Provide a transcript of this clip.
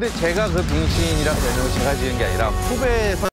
근데 제가 그 빙신이라는 별명을 제가 지은 게 아니라 후배에서